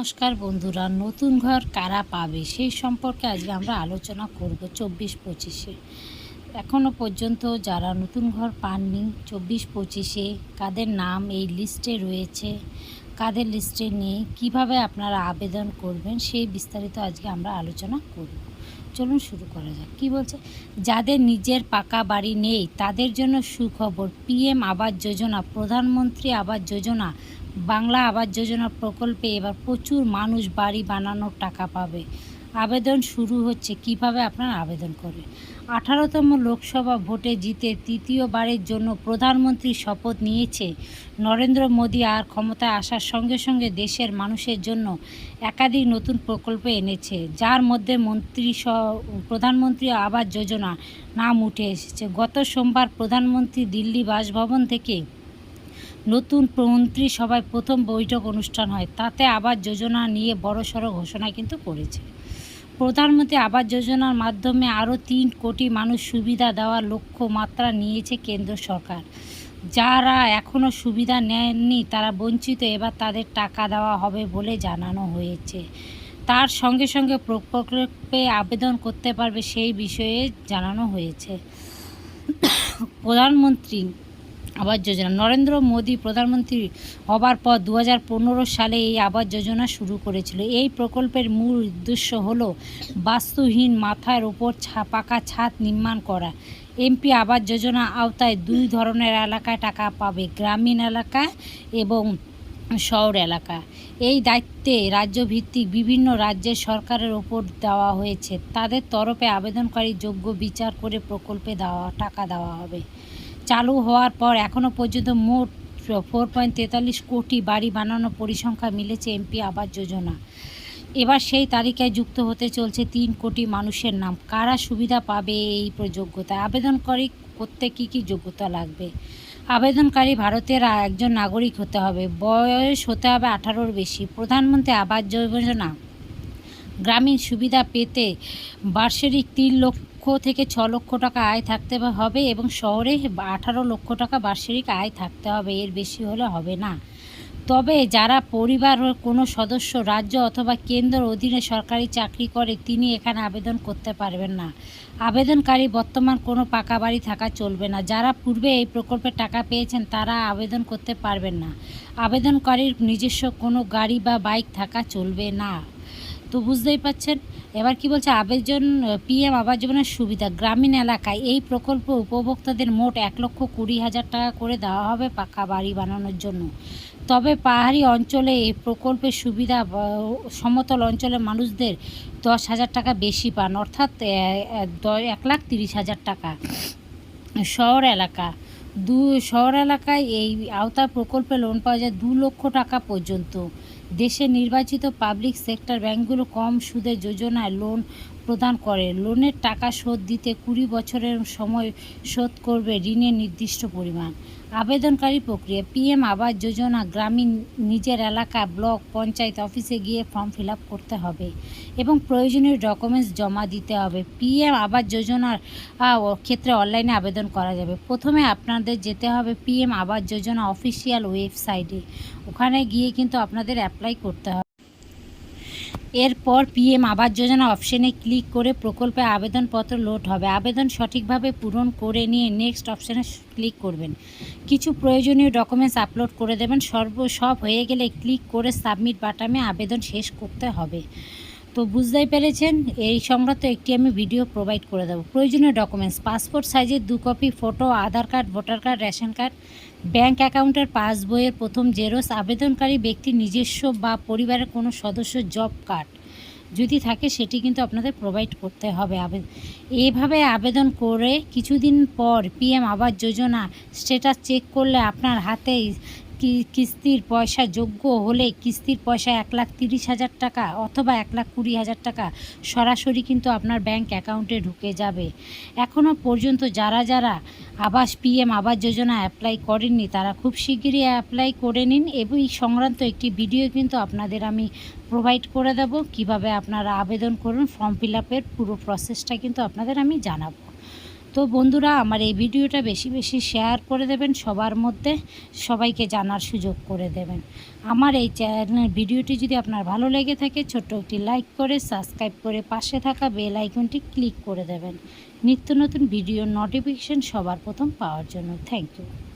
নমস্কার বন্ধুরা, নতুন ঘর কারা পাবে? সেই সম্পর্কে আজকে আমরা আলোচনা করব চব্বিশ পঁচিশে। এখনও পর্যন্ত যারা নতুন ঘর পাননি, চব্বিশ পঁচিশে কাদের নাম এই লিস্টে রয়েছে, কাদের লিস্টে নেই, কীভাবে আপনারা আবেদন করবেন, সেই বিস্তারিত আজকে আমরা আলোচনা করব। চলুন শুরু করা যাক। কী বলছে? যাদের নিজের পাকা বাড়ি নেই, তাদের জন্য সুখবর, পিএম আবাস যোজনা, প্রধানমন্ত্রী আবাস যোজনা বাংলা আবাস যোজনা প্রকল্পে এবার প্রচুর মানুষ বাড়ি বানানোর টাকা পাবে। আবেদন শুরু হচ্ছে, কীভাবে আপনারা আবেদন করবেন? আঠারোতম লোকসভা ভোটে জিতে তৃতীয়বারের জন্য প্রধানমন্ত্রী শপথ নিয়েছে। নরেন্দ্র মোদী আর ক্ষমতায় আসার সঙ্গে সঙ্গে দেশের মানুষের জন্য একাধিক নতুন প্রকল্প এনেছে, যার মধ্যে মন্ত্রী প্রধানমন্ত্রী আবাস যোজনা নাম উঠে এসেছে। গত সোমবার প্রধানমন্ত্রী দিল্লি বাসভবন থেকে নতুন মন্ত্রী সভায় প্রথম বৈঠক অনুষ্ঠান হয়। তাতে আবাস যোজনা নিয়ে বড়সড় ঘোষণা কিন্তু করেছে। প্রধানমন্ত্রী আবাস যোজনার মাধ্যমে আরও তিন কোটি মানুষ সুবিধা দেওয়ার লক্ষ্য মাত্রা নিয়েছে কেন্দ্র সরকার। যারা এখনও সুবিধা নেননি, তারা বঞ্চিত, এবার তাদের টাকা দেওয়া হবে বলে জানানো হয়েছে। তার সঙ্গে সঙ্গে প্রকল্পে আবেদন করতে পারবে সেই বিষয়ে জানানো হয়েছে। প্রধানমন্ত্রী আবাস যোজনা। নরেন্দ্র মোদী প্রধানমন্ত্রী হবার পর দু হাজার পনেরো সালে এই আবাস যোজনা শুরু করেছিল। এই প্রকল্পের মূল উদ্দেশ্য হলো বাস্তুহীন মাথার উপর পাকা ছাদ নির্মাণ করা। এমপি আবাস যোজনা আওতায় দুই ধরনের এলাকায় টাকা পাবে, গ্রামীণ এলাকা এবং শহর এলাকা। এই দায়িত্বে রাজ্যভিত্তিক বিভিন্ন রাজ্যের সরকারের ওপর দেওয়া হয়েছে। তাদের তরফে আবেদনকারী যোগ্য বিচার করে প্রকল্পে দেওয়া টাকা দেওয়া হবে। চালু হওয়ার পর এখনও পর্যন্ত মোট ফোর পয়েন্ট তেতাল্লিশ কোটি বাড়ি বানানোর পরিসংখ্যা মিলেছে এমপি আবাস যোজনা। এবার সেই তালিকায় যুক্ত হতে চলছে তিন কোটি মানুষের নাম। কারা সুবিধা পাবে এই যোগ্যতায় আবেদনকারী করতে কী কী যোগ্যতা লাগবে? আবেদনকারী ভারতের একজন নাগরিক হতে হবে। বয়স হতে হবে আঠারোর বেশি। প্রধানমন্ত্রী আবাস যোজনা। গ্রামীণ সুবিধা পেতে বার্ষিক তিন লক্ষ থেকে ছ লক্ষ টাকা আয় থাকতে হবে এবং শহরে আঠারো লক্ষ টাকা বার্ষিক আয় থাকতে হবে, এর বেশি হলে হবে না। তবে যারা পরিবার কোনো সদস্য, রাজ্য অথবা কেন্দ্র অধীনে সরকারি চাকরি করে, তিনি এখানে আবেদন করতে পারবেন না। আবেদনকারী বর্তমান কোনো পাকা বাড়ি থাকা চলবে না। যারা পূর্বে এই প্রকল্পের টাকা পেয়েছেন, তারা আবেদন করতে পারবেন না। আবেদনকারীর নিজস্ব কোনো গাড়ি বা বাইক থাকা চলবে না। তো বুঝতেই পাচ্ছেন। এবার কি বলছে আবেদন পিএম আবাস যোজনার সুবিধা। গ্রামীণ এলাকায় এই প্রকল্প উপভোক্তাদের মোট এক লক্ষ কুড়ি হাজার টাকা করে দেওয়া হবে পাকা বাড়ি বানানোর জন্য। তবে পাহাড়ি অঞ্চলে এই প্রকল্পের সুবিধা সমতল অঞ্চলের মানুষদের দশ হাজার টাকা বেশি পান। অর্থাৎ এক লাখ তিরিশ হাজার টাকা। শহর এলাকা। দু শহর এলাকায় এই আওতা প্রকল্পে লোন পাওয়া যায় দু লক্ষ টাকা পর্যন্ত। দেশে নির্বাচিত পাবলিক সেক্টর ব্যাংকগুলো কম সুদের যোজনায় লোন প্রদান করে। লোনের টাকা শোধ দিতে কুড়ি বছরের সময় শোধ করবে ঋণের নির্দিষ্ট পরিমাণ। আবেদনকারী প্রক্রিয়া, পিএম আবাস যোজনা, গ্রামীণ নিজের এলাকা, ব্লক, পঞ্চায়েত অফিসে গিয়ে ফর্ম ফিল করতে হবে এবং প্রয়োজনীয় ডকুমেন্টস জমা দিতে হবে। পিএম আবাস যোজনার ক্ষেত্রে অনলাইনে আবেদন করা যাবে। প্রথমে আপনাদের যেতে হবে পিএম আবাস যোজনা অফিসিয়াল ওয়েবসাইটে। ওখানে গিয়ে কিন্তু আপনাদের অ্যাপ্লাই করতে হবে। এরপর পিএম আবাস যোজনা অপশনে ক্লিক করে প্রকল্পে আবেদনপত্র লোড হবে। আবেদন সঠিকভাবে পূরণ করে নিয়ে নেক্সট অপশনে ক্লিক করবেন। কিছু প্রয়োজনীয় ডকুমেন্টস আপলোড করে দেবেন। সর্ব, সব হয়ে গেলে ক্লিক করে সাবমিট বাটনে আবেদন শেষ করতে হবে। তো বুঝতেই পেরেছেন? এই সংক্রান্ত একটি আমি ভিডিও প্রোভাইড করে দেবো। প্রয়োজনীয় ডকুমেন্টস পাসপোর্ট সাইজের দু copy photo Aadhaar card voter card ration card bank অ্যাকাউন্টের পাসবইয়ের প্রথম জেরক্স আবেদনকারী ব্যক্তির নিজস্ব বা পরিবারের কোনো সদস্য জব কার্ড যদি থাকে, সেটি কিন্তু আপনাদের প্রোভাইড করতে হবে। আবেদন এইভাবে আবেদন করে কিছুদিন পর PM Awas Yojana status check করলে আপনার হাতে কিস্তির পয়সা যোগ্য হলে কিস্তির পয়সা এক লাখ তিরিশ হাজার টাকা অথবা এক লাখ কুড়ি হাজার টাকা সরাসরি কিন্তু আপনার ব্যাংক অ্যাকাউন্টে ঢুকে যাবে। এখনও পর্যন্ত যারা যারা আবাস পিএম, আবাস যোজনা অ্যাপ্লাই করেননি, তারা খুব শিগগিরই অ্যাপ্লাই করে নিন এবং এই সংক্রান্ত একটি ভিডিও কিন্তু আপনাদের আমি প্রোভাইড করে দেব। কীভাবে আপনারা আবেদন করুন ফর্ম ফিল আপের পুরো প্রসেসটা কিন্তু আপনাদের আমি জানাব। তো বন্ধুরা, আমার এই ভিডিওটা বেশি বেশি শেয়ার করে দেবেন, সবার মধ্যে সবাইকে জানার সুযোগ করে দেবেন। আমার এই চ্যানেল ভিডিওটি যদি আপনার ভালো লেগে থাকে, ছোট্ট একটি লাইক করে সাবস্ক্রাইব করে পাশে থাকা বেল আইকনটি ক্লিক করে দেবেন। নিত্য নতুন ভিডিও নোটিফিকেশান সবার প্রথম পাওয়ার জন্য। Thank you